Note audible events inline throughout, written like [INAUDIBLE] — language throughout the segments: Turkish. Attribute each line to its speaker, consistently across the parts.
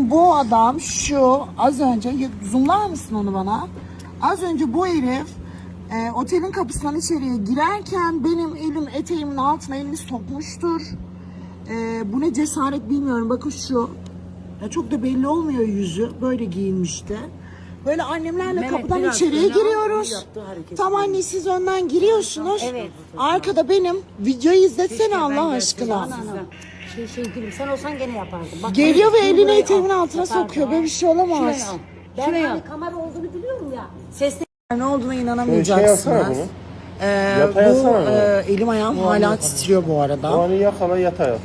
Speaker 1: Bu adam şu az önce zoomlar mısın onu bana? Az önce bu herif e, otelin kapısından içeriye girerken benim elim eteğimin altına elini sokmuştur. E, bu ne cesaret bilmiyorum. Bakın şu. Ya çok da belli olmuyor yüzü. Böyle giyinmişti. Böyle annemlerle kapıdan
Speaker 2: biraz
Speaker 1: içeriye giriyoruz.
Speaker 2: yaptığı hareket
Speaker 1: Tam anne siz önden giriyorsunuz.
Speaker 2: Evet.
Speaker 1: Arkada benim videoyu izletsene Allah aşkına.
Speaker 2: Şey şey gülüm sen olsan gene yapardın. Bak,
Speaker 1: Geliyor ve elini
Speaker 2: buraya
Speaker 1: eteğimin
Speaker 2: al,
Speaker 1: altına
Speaker 2: yapardın.
Speaker 1: sokuyor. Böyle bir şey olamaz.
Speaker 2: Şuraya al. Ben
Speaker 3: Şuraya
Speaker 2: hani kamera olduğunu biliyorum ya. Sesli [LAUGHS]
Speaker 1: Ne olduğuna
Speaker 4: Şöyle şey
Speaker 1: inanamayacaksınız.
Speaker 4: yapsana bunu.
Speaker 1: Ee,
Speaker 4: Yatağa
Speaker 1: bu
Speaker 4: yatsana
Speaker 1: e, elim ayağım hala titriyor bu
Speaker 4: O
Speaker 1: arada.
Speaker 4: anı yakala yatağa.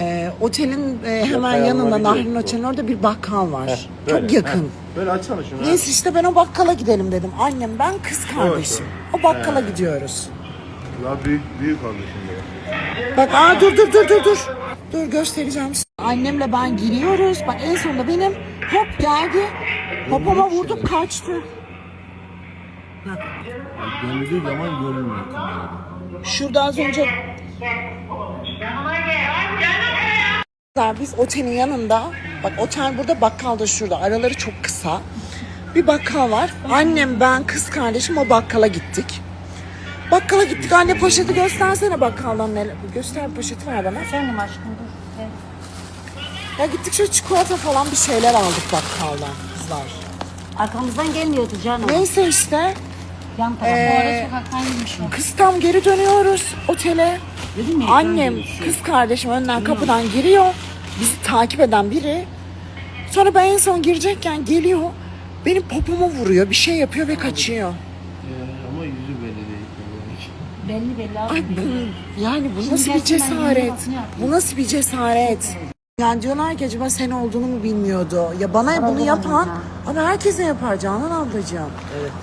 Speaker 1: Ee, otelin e, hemen
Speaker 4: Yatağa
Speaker 1: yanında
Speaker 4: alınabiliyor
Speaker 1: Nahrin
Speaker 4: bu.
Speaker 1: Otel'in orada bir bakkal var.
Speaker 4: Heh, böyle.
Speaker 1: Çok yakın.
Speaker 4: Heh, Böyle açsana şunu.
Speaker 1: Neyse işte ben o bakkala gidelim dedim. Annem ben kız kardeşim. O bakkala gidiyoruz.
Speaker 4: Ya büyük büyük kardeşim benim.
Speaker 1: Bak aa dur dur dur dur dur. Dur göstereceğim size. Annemle ben giriyoruz. Bak en sonunda benim hop geldi. Hopama vurdum kaçtı.
Speaker 4: Görüldüğü zaman görülmüyor kamerada.
Speaker 1: Şurada az önce biz otelin yanında bak otel burada bakkal da şurada araları çok kısa bir bakkal var annem ben kız kardeşim o bakkala gittik bakkala gittik anne poşeti göstersene bakkaldan neler göster poşeti ver bana
Speaker 2: efendim aşkım dur. Evet.
Speaker 1: ya gittik şöyle çikolata falan bir şeyler aldık bakkaldan kızlar
Speaker 2: Arkamızdan gelmiyordu canım.
Speaker 1: neyse işte
Speaker 2: Yan taraf.
Speaker 1: Ee,
Speaker 2: Bu arada sokaktan girmiş o.
Speaker 1: kız tam geri dönüyoruz otele
Speaker 2: Dedim ya,
Speaker 1: Annem, kız kardeşim önden kapıdan giriyor. Bizi takip eden biri. Sonra ben en son girecekken geliyor. Benim popoma vuruyor. Bir şey yapıyor ve kaçıyor.
Speaker 4: ama yüzü belli değil.
Speaker 2: Belli belli abi.
Speaker 1: Ay bu, yani bu
Speaker 2: Şimdi
Speaker 1: nasıl bir cesaret? Bu nasıl bir cesaret? Yani diyorlar ki acaba sen olduğunu mu bilmiyordu? Ya bana bunu yapan ama herkese yapar Canan ablacığım.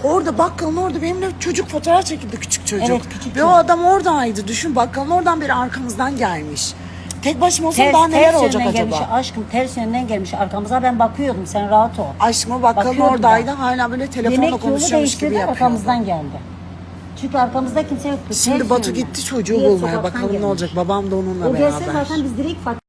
Speaker 1: Orada bakkalın orada benimle çocuk fotoğraf çekildi küçük çocuk.
Speaker 2: Evet, küçük
Speaker 1: Ve o adam oradaydı. Düşün bakkalın oradan beri arkamızdan gelmiş. Tek başıma olsam
Speaker 2: Ters,
Speaker 1: daha neler
Speaker 2: ters
Speaker 1: olacak
Speaker 2: yönden
Speaker 1: acaba?
Speaker 2: gelmiş aşkım ters yönden gelmiş arkamıza ben bakıyordum sen rahat ol.
Speaker 1: Aşkım bakkalın
Speaker 2: Bakıyordum
Speaker 1: oradaydı.
Speaker 2: ben.
Speaker 1: Hala böyle telefonla
Speaker 2: Yemek yolu
Speaker 1: konuşuyormuş gibi
Speaker 2: değiştirdi
Speaker 1: yapıyordu.
Speaker 2: arkamızdan geldi. Çünkü arkamızda kimse yoktu.
Speaker 1: Şimdi
Speaker 2: ters
Speaker 1: Batu gitti çocuğu bulmaya. Bakalım ne olacak. Babam da onunla
Speaker 2: O
Speaker 1: beraber.
Speaker 2: gelse zaten biz direkt